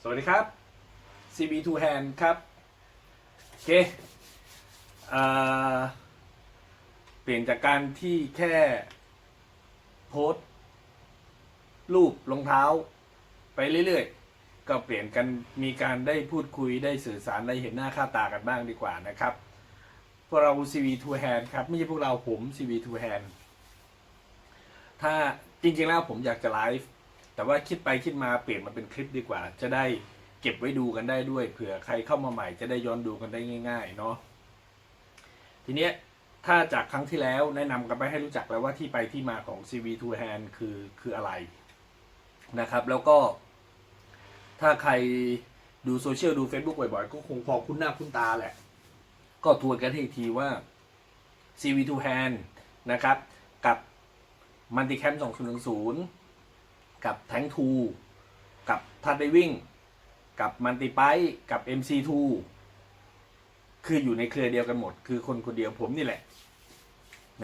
สวัสดีครับ CB2 Hand ครับ โอเคอ่าเปลี่ยนจากการที่แค่โพสรูปรองเท้าไปเรื่อยๆ ก็เปลี่ยนกันมีการได้พูดคุยได้สื่อสารได้เห็นหน้าค่าตากันบ้างดีกว่านะครับ พวกเรา CV2 Hand ครับ ไม่ใช่พวกเราผม CV2 Hand ถ้าจริงๆแล้วผมอยากจะไลฟ์ แต่ว่าคิดไปคิดมาเปลี่ยนมาเป็นคลิปดีกว่า จะได้เก็บไว้ดูกันได้ด้วยเผื่อใครเข้ามาใหม่จะได้ย้อนดูกันได้ง่าย ๆ เนาะทีเนี้ยถ้าจากครั้งที่แล้วแนะนำกันไปให้รู้จักแล้วว่าที่ไปที่มาของ CV2 Hand คือคืออะไรนะครับ แล้วก็ ถ้าใครดูโซเชียลดู Facebook บ่อยๆ ก็คงพอคุ้นหน้าคุ้นตาแหละ ก็ทวนกันให้อีกทีว่า CV2 Hand นะครับ กับ Multicam 2010 กับ Tank 2กับ t a d Diving กับ Multipipe กับ MC2 คืออยู่ในเครือเดียวกันหมด คือคนคนเดียวผมนี่แหละ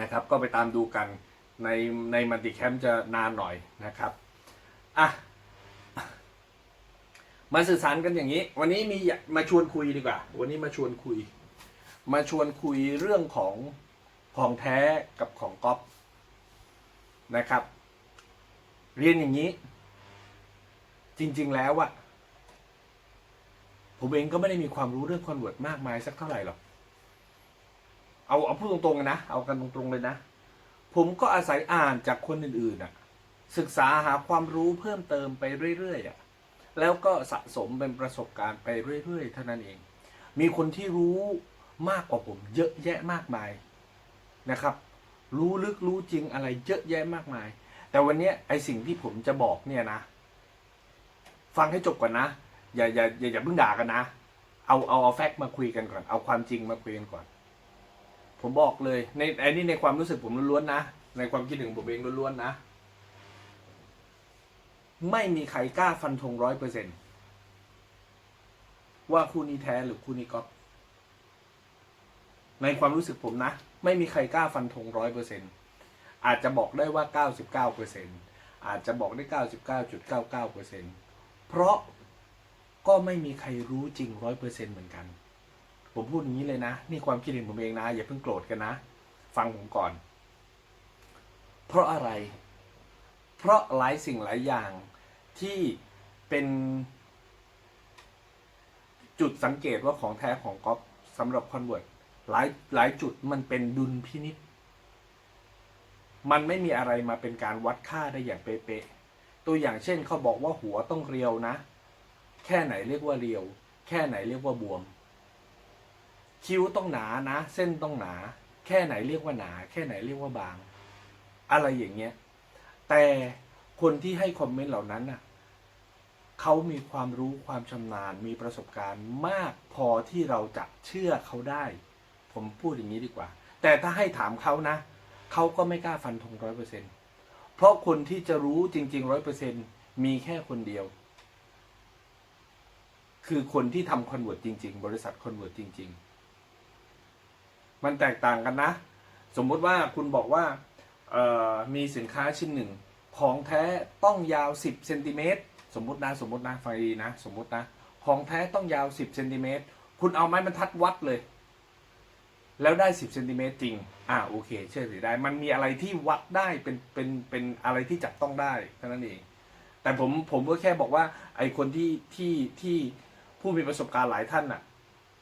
นะครับ ก็ไปตามดูกันในในมัลติแคมจะนานหน่อยนะครับอะมาสื่อสารกันอย่างนี้ วันนี้มีมาชวนคุยดีกว่า วันนี้มาชวนคุย มาชวนคุยเรื่องของของแท้กับของก๊อปนะครับ เรียนอย่างนี้ จริง ๆ แล้วอะผมเองก็ไม่ได้มีความรู้เรื่องคอนเวิร์ตมากมายสักเท่าไหร่หรอก เอาเอาพูดตรงๆกันนะ เอากันตรงๆเลยนะ ผมก็อาศัยอ่านจากคนอื่นๆอะศึกษาหาความรู้เพิ่มเติมไปเรื่อยๆอะแล้วก็สะสมเป็นประสบการณ์ไปเรื่อยๆเท่านั้นเอง มีคนที่รู้มากกว่าผมเยอะแยะมากมายนะครับ รู้ลึกรู้จริงอะไรเยอะแยะมากมาย แต่วันนี้ไอสิ่งที่ผมจะบอกเนี่ยนะ ฟังให้จบก่อนนะ อย่าอย่าอย่าอย่าเพิ่งด่ากันนะ เอาเอาเอาแฟกต์มาคุยกันก่อน เอาความจริงมาคุยกันก่อน ผมบอกเลยในไอ้นี่ในความรู้สึกผมล้วนๆนะ ในความคิดถึงผมเองล้วนๆนะ ไม่มีใครกล้าฟันธงร้อยเปอร์เซ็นว่าคู่นี้แท้หรือคู่นี้ก๊อปในความรู้สึกผมนะ ไม่มีใครกล้าฟันธงร้อยเปอร์เซ็นต์ อาจจะบอกได้ว่าเก้าสิบเก้าเปอาจจะบอกได้เก้าสิบเพราะก็ไม่มีใครรู้จริงร้อยเปอร์เซ็นเหมือนกัน ผมพูดอย่างนี้เลยนะ นี่ความคิดเห็นผมเองนะ อย่าเพิ่งโกรธกันนะ ฟังผมก่อน เพราะอะไร เพราะหลายสิ่งหลายอย่างที่เป็นจุดสังเกตว่าของแท้ของก๊อฟสำหรับคอนเวิร์ตหลายหลายจุดมันเป็นดุลพินิษ มันไม่มีอะไรมาเป็นการวัดค่าได้อย่างเป๊ะๆตัวอย่างเช่นเขาบอกว่าหัวต้องเรียวนะ แค่ไหนเรียกว่าเรียว แค่ไหนเรียกว่าบวม คิ้วต้องหนานะ เส้นต้องหนา แค่ไหนเรียกว่าหนา แค่ไหนเรียกว่าบาง อะไรอย่างเงี้ยแต่คนที่ให้คอมเมนต์เหล่านั้นน่ะเขามีความรู้ความชำนาญมีประสบการณ์มากพอที่เราจะเชื่อเขาได้ ผมพูดอย่างนี้ดีกว่า แต่ถ้าให้ถามเขานะ เขาก็ไม่กล้าฟันธงร้อยเปอร์เซ็นเพราะคนที่จะรู้จริงๆร้อยเปอร์เซ็นมีแค่คนเดียว คือคนที่ทำคอนเวิร์ตจริง ๆ บริษัทคอนเวิร์ตจริง ๆ มันแตกต่างกันนะ สมมติว่าคุณบอกว่ามีสินค้าชิ้นหนึ่ง ของแท้ต้องยาว 10เซนติเมตรสมมตินะสมมตินะฟังดีนะ สมมตินะ ของแท้ต้องยาว 10เซนติเมตรคุณเอาไม้บรรทัดวัดเลย แล้วได้ 10เซนติเมตรจริง อ่าโอเค เชื่อถือได้ มันมีอะไรที่วัดได้เป็นเป็นเป็นอะไรที่จับต้องได้เท่านั้นเอง แต่ผมผมก็แค่บอกว่า ไอคนที่ที่ที่ผู้มีประสบการณ์หลายท่านน่ะ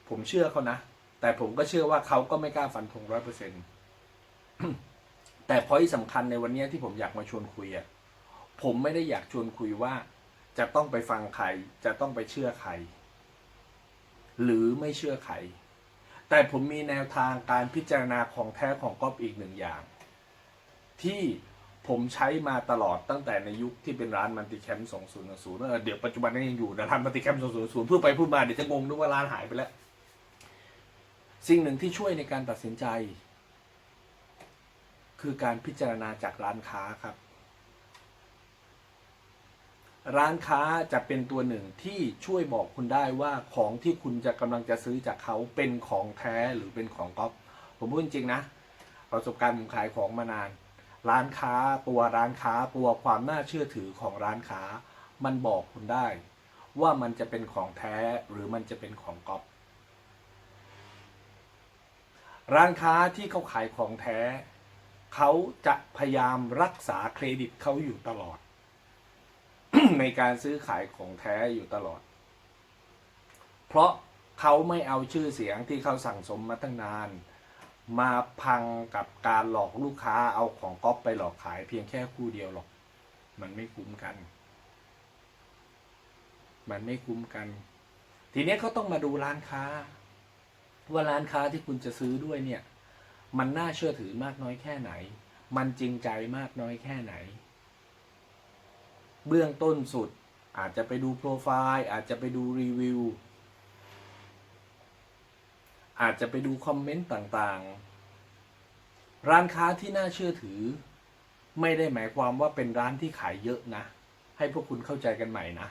ผมเชื่อเขานะ แต่ผมก็เชื่อว่าเขาก็ไม่กล้าฟันธงร้อยเปอร์เซ็นต์แต่พอยสำคัญในวันนี้ที่ผมอยากมาชวนคุยอะผมไม่ได้อยากชวนคุยว่า จะต้องไปฟังใคร จะต้องไปเชื่อใคร หรือไม่เชื่อใคร แต่ผมมีแนวทางการพิจารณาของแท้ของก๊อปอีกหนึ่งอย่าง ที่ผมใช้มาตลอดตั้งแต่ในยุคที่เป็นร้านมันติแคมป์2010เออเดี๋ยวปัจจุบันนี้ยังอยู่นะร้านมันติแคมป์2010พูดไปพูดมาเดี๋ยวจะงงด้วยว่าร้านหายไปแล้ว สิ่งหนึ่งที่ช่วยในการตัดสินใจ คือการพิจารณาจากร้านค้าครับ ร้านค้าจะเป็นตัวหนึ่งที่ช่วยบอกคุณได้ว่าของที่คุณจะกำลังจะซื้อจากเขาเป็นของแท้หรือเป็นของก๊อปผมพูดจริงๆนะ ประสบการณ์ผมขายของมานาน ร้านค้าตัวร้านค้าตัวความน่าเชื่อถือของร้านค้า มันบอกคุณได้ ว่ามันจะเป็นของแท้หรือมันจะเป็นของก๊อปร้านค้าที่เขาขายของแท้ เขาจะพยายามรักษาเครดิตเขาอยู่ตลอด ในการซื้อขายของแท้อยู่ตลอด เพราะเขาไม่เอาชื่อเสียงที่เขาสั่งสมมาตั้งนาน มาพังกับการหลอกลูกค้าเอาของก๊อปไปหลอกขายเพียงแค่คู่เดียวหรอก มันไม่คุ้มกัน มันไม่คุ้มกัน ทีนี้เขาต้องมาดูร้านค้า ว่าร้านค้าที่คุณจะซื้อด้วยเนี่ย มันน่าเชื่อถือมากน้อยแค่ไหน มันจริงใจมากน้อยแค่ไหน เบื้องต้นสุด อาจจะไปดูโปรไฟล์อาจจะไปดูรีวิวอาจจะไปดูคอมเมนต์ต่างๆ ร้านค้าที่น่าเชื่อถือ ไม่ได้หมายความว่าเป็นร้านที่ขายเยอะนะ ให้พวกคุณเข้าใจกันใหม่นะ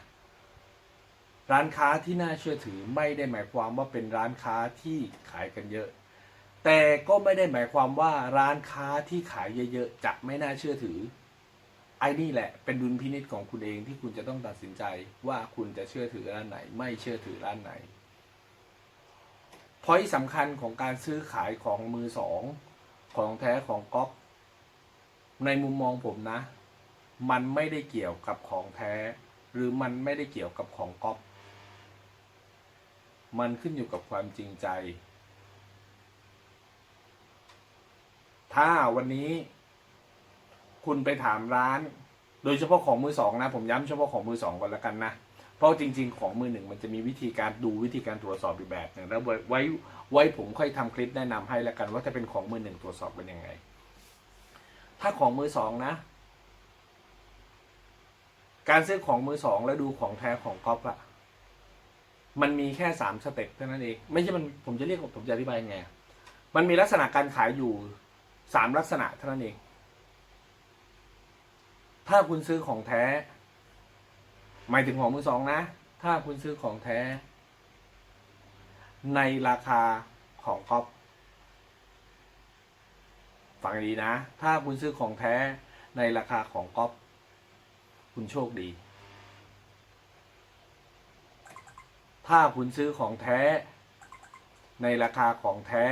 ร้านค้าที่น่าเชื่อถือไม่ได้หมายความว่าเป็นร้านค้าที่ขายกันเยอะ แต่ก็ไม่ได้หมายความว่าร้านค้าที่ขายเยอะๆจะไม่น่าเชื่อถือ ไอ้นี่แหละเป็นดุลพินิจของคุณเองที่คุณจะต้องตัดสินใจว่าคุณจะเชื่อถือร้านไหน ไม่เชื่อถือร้านไหนพอยสำคัญของการซื้อขายของมือสองของแท้ของก๊อปในมุมมองผมนะ มันไม่ได้เกี่ยวกับของแท้ หรือมันไม่ได้เกี่ยวกับของก๊อปมันขึ้นอยู่กับความจริงใจ ถ้าวันนี้ คุณไปถามร้าน โดยเฉพาะของมือสองนะ ผมย้ำเฉพาะของมือสองก่อนล้วกันนะ เพราะจริง ๆ ของมือหนึ่งมันจะมีวิธีการดูวิธีการตรวจสอบอีกแบบหนึ่งแล้วไว้ไว้ผมค่อยทำคลิปแนะนำให้ล้วกัน ว่าถ้าเป็นของมือหนึ่งตรวจสอบเป็นยังไง ถ้าของมือสองนะ การซื้อของมือสองแล้วดูของแท้ของก๊อปอะมันมีแค่สามสเต็ปเท่านั้นเอง ไม่ใช่มันผมจะเรียกผมจะอธิบายยังไง มันมีลักษณะการขายอยู่สามลักษณะเท่านั้นเอง ถ้าคุณซื้อของแท้ หมายถึงของมือสองนะ ถ้าคุณซื้อของแท้ ในราคาของก๊อปฟังดีนะ ถ้าคุณซื้อของแท้ในราคาของก๊อปคุณโชคดี ถ้าคุณซื้อของแท้ ในราคาของแท้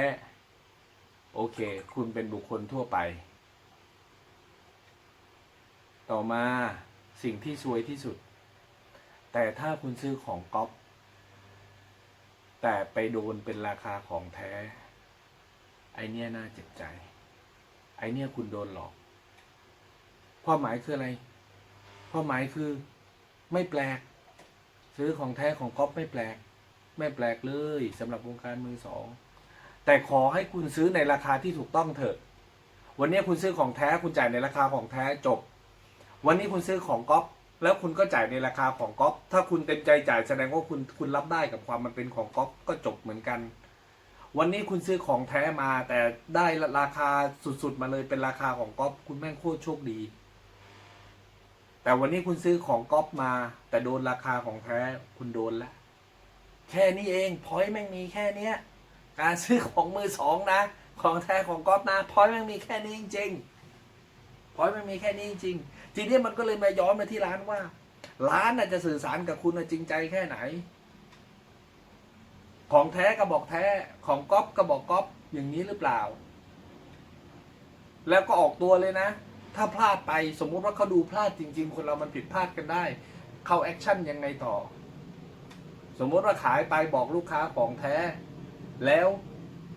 โอเค คุณเป็นบุคคลทั่วไป ต่อมาสิ่งที่ซวยที่สุด แต่ถ้าคุณซื้อของก๊อปแต่ไปโดนเป็นราคาของแท้ ไอเนี้ยน่าเจ็บใจ ไอเนี้ยคุณโดนหลอกความหมายคืออะไรความหมายคือไม่แปลก ซื้อของแท้ของก๊อปไม่แปลก ไม่แปลกเลยสำหรับวงการมือสอง แต่ขอให้คุณซื้อในราคาที่ถูกต้องเถอะ วันนี้คุณซื้อของแท้คุณจ่ายในราคาของแท้จบ วันนี้คุณซื้อของก๊อปแล้วคุณก็จ่ายในราคาของก๊อปถ้าคุณเต็มใจจ่ายแสดงว่าคุณคุณรับได้กับความมันเป็นของก๊อปก็จบเหมือนกัน วันนี้คุณซื้อของแท้มา แต่ได้ราคาสุดๆมาเลยเป็นราคาของก๊อปคุณแม่งโคตรโชคดี แต่วันนี้คุณซื้อของก๊อปมา แต่โดนราคาของแท้คุณโดนแล้วแค่นี้เองพอยแม่งมีแค่เนี้ย การซื้อของมือสองนะ ของแท้ของก๊อปนะพอยแม่งมีแค่นี้จริงๆพอยแม่งมีแค่นี้จริงๆ ทีนี้มันก็เลยมาย้อนมาที่ร้านว่า ร้านจะสื่อสารกับคุณจริงใจแค่ไหน ของแท้ก็บอกแท้ของก๊อปก็บอกก๊อปอย่างนี้หรือเปล่า แล้วก็ออกตัวเลยนะ ถ้าพลาดไปสมมุติว่าเขาดูพลาดจริง ๆ คนเรามันผิดพลาดกันได้ เข้าแอคชั่นยังไงต่อ สมมติว่าขายไปบอกลูกค้าของแท้ แล้ว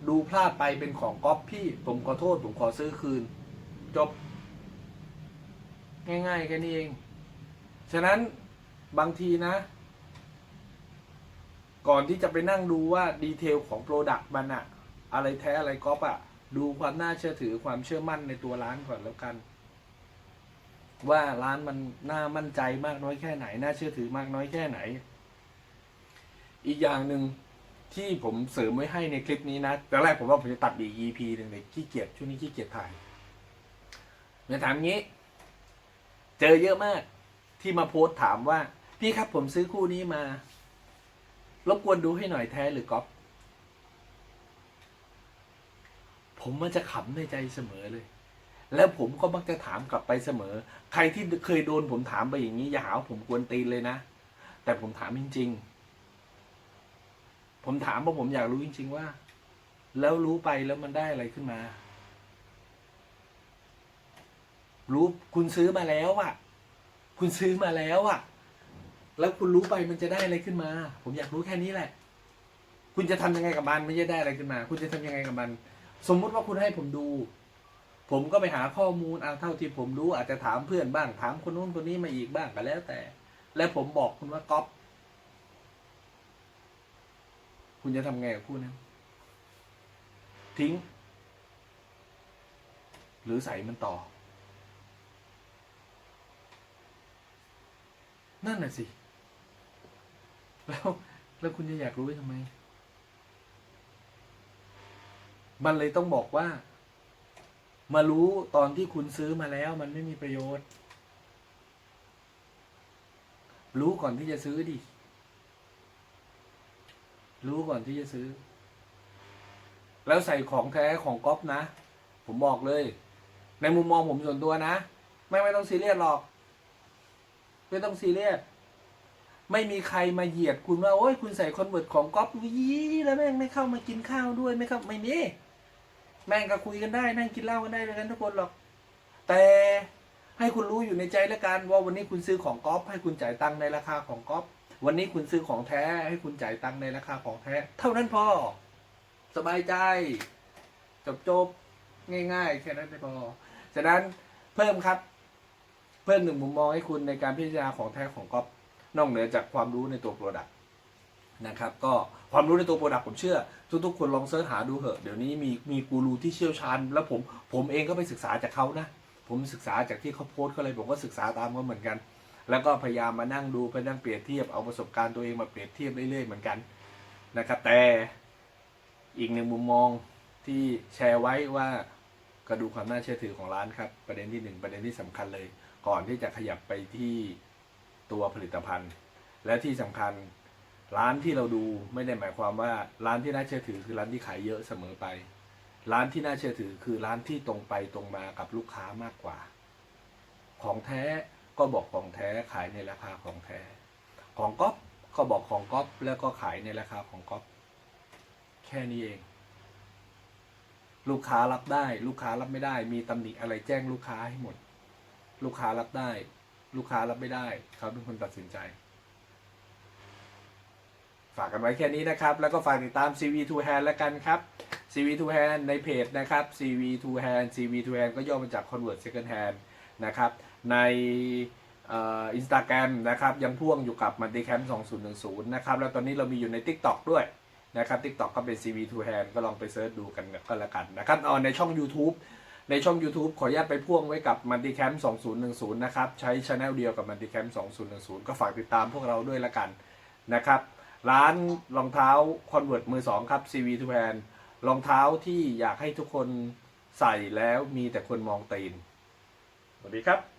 ดูพลาดไปเป็นของก๊อปพี่ ผมขอโทษ ผมขอซื้อคืน จบ ง่ายๆแค่นี้เอง ฉะนั้นบางทีนะ ก่อนที่จะไปนั่งดูว่าดีเทลของโปรดักต์มันอะอะไรแท้อะไรก๊อปอะดูความน่าเชื่อถือความเชื่อมั่นในตัวร้านก่อนแล้วกัน ว่าร้านมันน่ามั่นใจมากน้อยแค่ไหน น่าเชื่อถือมากน้อยแค่ไหน อีกอย่างหนึ่งที่ผมเสริมไว้ให้ในคลิปนี้นะตอนแรกผมว่าผมจะตัดอีก EP หนึ่งเลยขี้เกียจช่วงนี้ขี้เกียจถ่ายจะถามงี้ จอเยอะมากที่มาโพสต์ถามว่า พี่ครับผมซื้อคู่นี้มา รบกวนดูให้หน่อยแท้หรือก๊อปผมมันจะขำในใจเสมอเลย แล้วผมก็มักจะถามกลับไปเสมอ ใครที่เคยโดนผมถามไปอย่างนี้อย่าหาว่าผมกวนตีนเลยนะ แต่ผมถามจริง ๆ ผมถามเพราะผมอยากรู้จริง ๆ ว่า แล้วรู้ไปแล้วมันได้อะไรขึ้นมา รู้คุณซื้อมาแล้วอะคุณซื้อมาแล้วอะแล้วคุณรู้ไปมันจะได้อะไรขึ้นมา ผมอยากรู้แค่นี้แหละ คุณจะทำยังไงกับมันไม่ใช่ได้อะไรขึ้นมา คุณจะทำยังไงกับมัน สมมุติว่าคุณให้ผมดู ผมก็ไปหาข้อมูลเอาเท่าที่ผมรู้อาจจะถามเพื่อนบ้างถามคนนู้นคนนี้มาอีกบ้างก็แล้วแต่ แล้วผมบอกคุณว่าก๊อปคุณจะทำไงกับคู่นั้นทิ้ง หรือใส่มันต่อ นั่นน่ะสิ แล้วแล้วคุณจะอยากรู้ทำไม มันเลยต้องบอกว่า มารู้ตอนที่คุณซื้อมาแล้ว มันไม่มีประโยชน์ รู้ก่อนที่จะซื้อดิ รู้ก่อนที่จะซื้อ แล้วใส่ของแท้ของก๊อปนะ ผมบอกเลย ในมุมมองผมส่วนตัวนะ ไม่ไม่ต้องซีเรียสหรอก ไม่ต้องซีเรียสไม่มีใครมาเหยียดคุณว่าโอ้ยคุณใส่คอนเวิร์ตของก๊อปวีแล้วแม่งไม่เข้ามากินข้าวด้วยไม่เข้าไม่มีแม่งก็คุยกันได้ นั่งกินเหล้ากันได้ด้วยกันทุกคนหรอก แต่ให้คุณรู้อยู่ในใจแล้วกันว่าวันนี้คุณซื้อของก๊อปให้คุณจ่ายตังค์ในราคาของก๊อปวันนี้คุณซื้อของแท้ให้คุณจ่ายตังค์ในราคาของแท้ เท่านั้นพอ สบายใจ จบจบๆง่าย ๆ แค่นั้นพอฉะนั้นเพิ่มครับ เพิ่มหนึ่งมุมมองให้คุณในการพิจารณาของแท้ของก๊อปนอกเหนือจากความรู้ในตัวโปรดักต์นะครับก็ความรู้ในตัวโปรดักต์ผมเชื่อ ทุกๆคนลองเสิร์ชหาดูเถอะเดี๋ยวนี้มีมีกูรูที่เชี่ยวชาญ แล้วผมผมเองก็ไปศึกษาจากเขานะ ผมศึกษาจากที่เขาโพสต์เขาเลยผมก็ศึกษาตามเขาเหมือนกัน แล้วก็พยายามมานั่งดูไปนั่งเปรียบเทียบเอาประสบการณ์ตัวเองมาเปรียบเทียบเรื่อยๆเหมือนกันนะครับแต่อีกหนึ่งมุมมองที่แชร์ไว้ว่าก็ดูความน่าเชื่อถือของร้านครับ ประเด็นที่หนึ่งประเด็นที่สำคัญเลย ก่อนที่จะขยับไปที่ตัวผลิตภัณฑ์ และที่สำคัญร้านที่เราดูไม่ได้หมายความว่าร้านที่น่าเชื่อถือคือร้านที่ขายเยอะเสมอไป ร้านที่น่าเชื่อถือคือร้านที่ตรงไปตรงมากับลูกค้ามากกว่า ของแท้ก็บอกของแท้ขายในราคาของแท้ ของก๊อปก็บอกของก๊อปแล้วก็ขายในราคาของก๊อปแค่นี้เอง ลูกค้ารับได้ ลูกค้ารับไม่ได้ มีตำหนิอะไรแจ้งลูกค้าให้หมด ลูกค้ารับได้ ลูกค้ารับไม่ได้เขาเป็นคนตัดสินใจ ฝากกันไว้แค่นี้นะครับ แล้วก็ฝากติดตาม CV to hand แล้วกันครับ CV to hand ในเพจนะครับ CV to hand CV to hand ก็ย่อมาจาก convert second hand นะครับ ในอินสตาแกรมนะครับ ยังพ่วงอยู่กับ multicam 2010 นะครับ แล้วตอนนี้เรามีอยู่ใน TikTok ด้วยนะครับ TikTok ก็เป็น CV to hand ก็ลองไปเซิร์ชดูกันก็แล้วกันนะครับในช่อง YouTube ในช่อง YouTube ขออนุญาตไปพ่วงไว้กับ multicam 2010 นะครับ ใช้ช anel เดียวกับ multicam 2010 ก็ฝากติดตามพวกเราด้วยละกันนะครับ ร้านรองเท้า Convert มือ 2 ครับ CV to hand รองเท้าที่อยากให้ทุกคนใส่แล้วมีแต่คนมองตีน สวัสดีครับ